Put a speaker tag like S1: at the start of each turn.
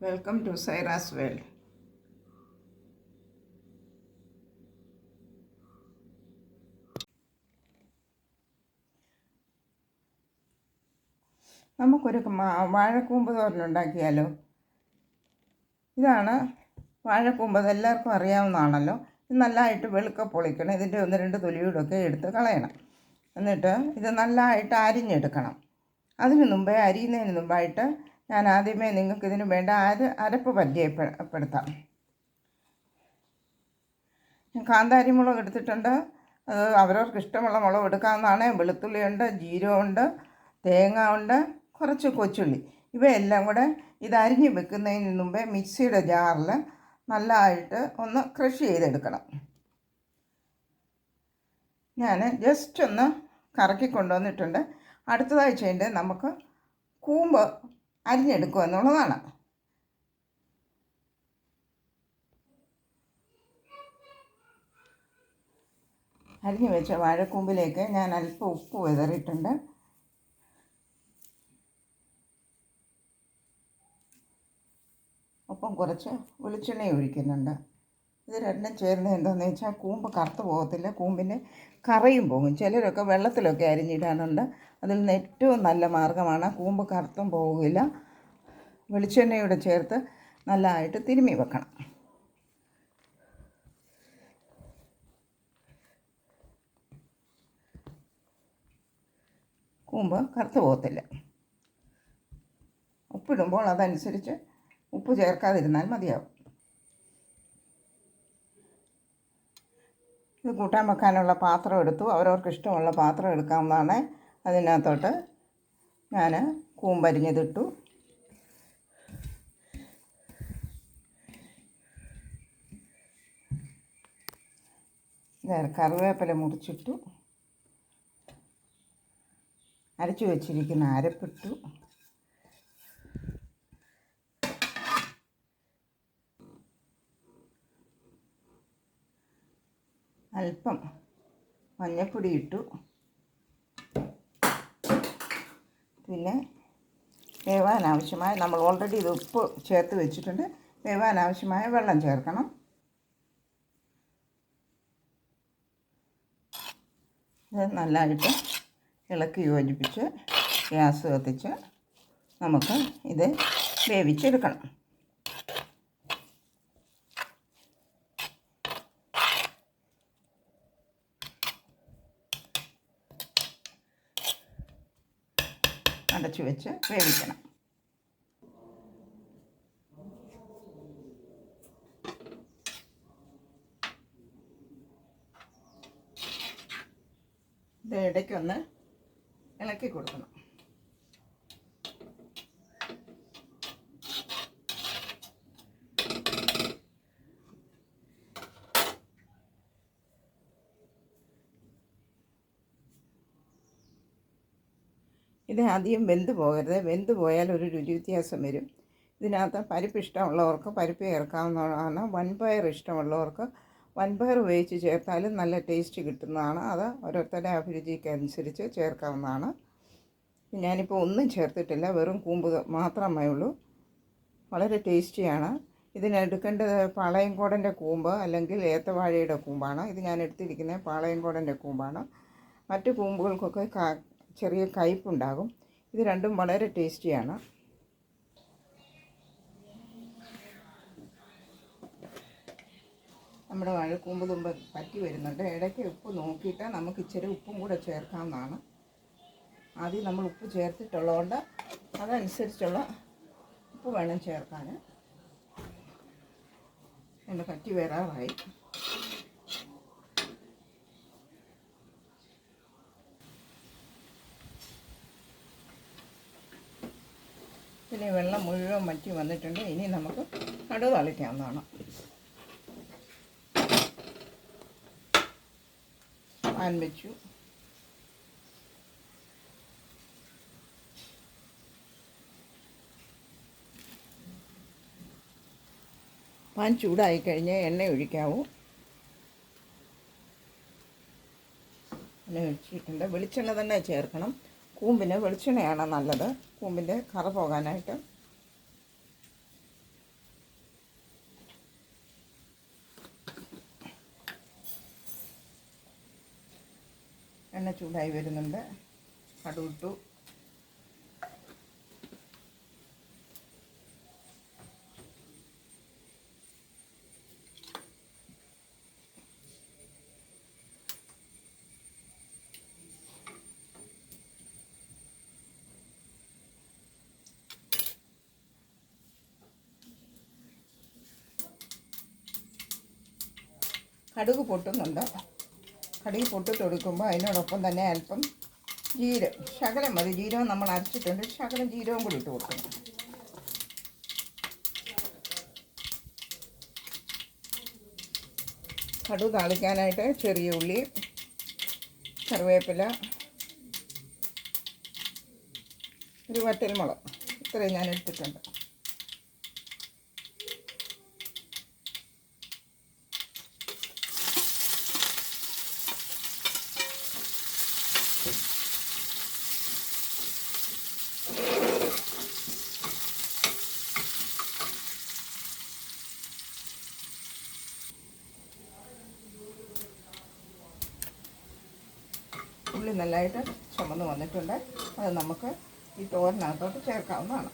S1: Welcome to സൈറാസ് world നമുക്കൊരു വാഴക്കൂമ്പ് തോരനുണ്ടാക്കിയാലോ ഇതാണ് വാഴക്കൂമ്പ്. എല്ലാവർക്കും അറിയാവുന്നതാണല്ലോ. ഇത് നല്ലതായിട്ട് വെളുക്ക പൊളിക്കണം. ഇതിന്റെ ഒന്ന് രണ്ട് തൊലിയോടൊക്കെ എടുത്ത് കളയണം. എന്നിട്ട് ഇത് നല്ലതായിട്ട് അരിഞ്ഞെടുക്കണം. അതിന് മുമ്പേ അരിയുന്നതിന് മുമ്പായിട്ട് ഞാൻ ആദ്യമേ നിങ്ങൾക്ക് ഇതിന് വേണ്ട അര അരപ്പ് പരിചയപ്പെടുത്താം. ഞാൻ കാന്താരി മുളക് എടുത്തിട്ടുണ്ട്. അത് അവരവർക്ക് ഇഷ്ടമുള്ള മുളക് എടുക്കാവുന്നതാണ്. വെളുത്തുള്ളിയുണ്ട് ജീരകമുണ്ട് തേങ്ങ ഉണ്ട് കുറച്ച് കൊച്ചുള്ളി. ഇവയെല്ലാം കൂടെ ഇത് അരിഞ്ഞ് വെക്കുന്നതിന് മുമ്പേ മിക്സിയുടെ ജാറിൽ നല്ലതായിട്ട് ഒന്ന് ക്രഷ് ചെയ്തെടുക്കണം. ഞാൻ ജസ്റ്റ് ഒന്ന് കറക്കി കൊണ്ടുവന്നിട്ടുണ്ട്. അടുത്തതായി ചെയ്യേണ്ടത് നമുക്ക് കൂമ്പ് അരിഞ്ഞെടുക്കുക എന്നുള്ളതാണ്. അരിഞ്ഞു വെച്ച വാഴക്കൂമ്പിലേക്ക് ഞാൻ അല്പം ഉപ്പ് വിതറിയിട്ടുണ്ട്. ഒപ്പം കുറച്ച് വെളിച്ചെണ്ണ ഒഴിക്കുന്നുണ്ട്. ഇത് രണ്ടും ചേർന്ന് എന്താണെന്ന് വെച്ചാൽ കൂമ്പ് കറുത്ത് പോകത്തില്ല. കൂമ്പിന് കറയും പോകും. ചിലരൊക്കെ വെള്ളത്തിലൊക്കെ അരിഞ്ഞിടാനുണ്ട് അതിൽ നിന്ന് ഏറ്റവും നല്ല മാർഗമാണ് കൂമ്പ് കറുത്തും പോകില്ല. വെളിച്ചെണ്ണയോടെ ചേർത്ത് നല്ലതായിട്ട് തിരുമ്മി വെക്കണം. കൂമ്പ് കറുത്ത് പോകത്തില്ല. ഉപ്പിടുമ്പോൾ അതനുസരിച്ച് ഉപ്പ് ചേർക്കാതിരുന്നാൽ മതിയാവും. ഇത് കൂട്ടാൻ വെക്കാനുള്ള പാത്രം എടുത്തു. അവരവർക്ക് ഇഷ്ടമുള്ള പാത്രം എടുക്കാവുന്നതാണ്. അതിനകത്തോട്ട് ഞാൻ കൂമ്പരിഞ്ഞതിട്ടു കറിവേപ്പില മുറിച്ചിട്ടു. അരച്ചു വച്ചിരിക്കുന്ന അരപ്പിട്ടു. അല്പം മഞ്ഞൾപ്പൊടി ഇട്ടു. പിന്നെ വേവാൻ ആവശ്യമായ നമ്മൾ ഓൾറെഡി ഇത് ഉപ്പ് ചേർത്ത് വെച്ചിട്ടുണ്ട്. വേവാൻ ആവശ്യമായ വെള്ളം ചേർക്കണം. ഇത് നല്ലതായിട്ട് ഇളക്കി യോജിപ്പിച്ച് ഗ്യാസ് കത്തിച്ച് നമുക്ക് ഇത് വേവിച്ചെടുക്കണം. അടച്ചു വെച്ച് വേവിക്കണം. ഇത് ഇടയ്ക്കൊന്ന് ഇളക്കി കൊടുക്കണം. ഇത് ആദ്യം വെന്ത് പോകരുത്. വെന്ത് പോയാൽ ഒരു രുചി വ്യത്യാസം വരും. ഇതിനകത്ത് പരിപ്പ് ഇഷ്ടമുള്ളവർക്ക് പരിപ്പ് ചേർക്കാവുന്നതാണ്. വൻപയർ ഇഷ്ടമുള്ളവർക്ക് വൻപയർ ഉപയോഗിച്ച് ചേർത്താലും നല്ല ടേസ്റ്റ് കിട്ടുന്നതാണ്. അത് ഓരോരുത്തരുടെ അഭിരുചിക്ക് അനുസരിച്ച് ചേർക്കാവുന്നതാണ്. ഞാനിപ്പോൾ ഒന്നും ചേർത്തിട്ടില്ല. വെറും കൂമ്പ് മാത്രമേ ഉള്ളൂ. വളരെ ടേസ്റ്റിയാണ്. ഇതിനെടുക്കേണ്ടത് പാളയംകോടന്റെ കൂമ്പ് അല്ലെങ്കിൽ ഏത്തവാഴയുടെ കൂമ്പാണ്. ഇത് ഞാൻ എടുത്തിരിക്കുന്നത് പാളയംകോടന്റെ കൂമ്പാണ്. മറ്റു കൂമ്പുകൾക്കൊക്കെ ചെറിയ കയ്പുണ്ടാകും ഇത് രണ്ടും വളരെ ടേസ്റ്റിയാണ്. നമ്മുടെ വഴക്കൂമ്പ് തുമ്പ് പറ്റി വരുന്നുണ്ട്. ഇടയ്ക്ക് ഉപ്പ് നോക്കിയിട്ട് നമുക്ക് ഇച്ചിരി ഉപ്പും കൂടെ ചേർക്കാവുന്നതാണ്. ആദ്യം നമ്മൾ ഉപ്പ് ചേർത്തിട്ടുള്ളതുകൊണ്ട് അതനുസരിച്ചുള്ള ഉപ്പ് വേണം ചേർക്കാൻ. എന്റെ പറ്റി വരാറായി. പിന്നെ വെള്ളം മുഴുവൻ വറ്റി വന്നിട്ടുണ്ട്. ഇനി നമുക്ക് കടുക് തളിക്കാവുന്നതാണ്. പാൻ വെച്ചു. പാൻ ചൂടായി കഴിഞ്ഞാൽ എണ്ണ ഒഴിക്കാവൂ. എണ്ണ ഒഴിച്ചിട്ടുണ്ട്. വെളിച്ചെണ്ണ തന്നെ ചേർക്കണം. കൂമ്പിന് വെളിച്ചെണ്ണയാണ് നല്ലത്. കൂമ്പിന്റെ കറ പോകാനായിട്ട്. എണ്ണ ചൂടായി വരുന്നുണ്ട്. കടുവിട്ടു കടുക് പൊട്ടുന്നുണ്ട്. കടുക് പൊട്ടിത്തൊടുക്കുമ്പോൾ അതിനോടൊപ്പം തന്നെ അല്പം ജീരം ശകലം മതി. ജീരകം നമ്മൾ അരച്ചിട്ടുണ്ട്. ശകലം ജീരവും കൂടി ഇട്ട് കൊടുക്കണം. കടുക് താളിക്കാനായിട്ട് ചെറിയ ഉള്ളി കറിവേപ്പില ഒരു വറ്റൽമുളക്. ഇത്രയും ഞാൻ എടുത്തിട്ടുണ്ട്. ഉള്ളി നല്ലതായിട്ട് ചുമന്ന് വന്നിട്ടുണ്ട്. അത് നമുക്ക് ഈ തോരനകത്തോട്ട് ചേർക്കാവുന്നതാണ്.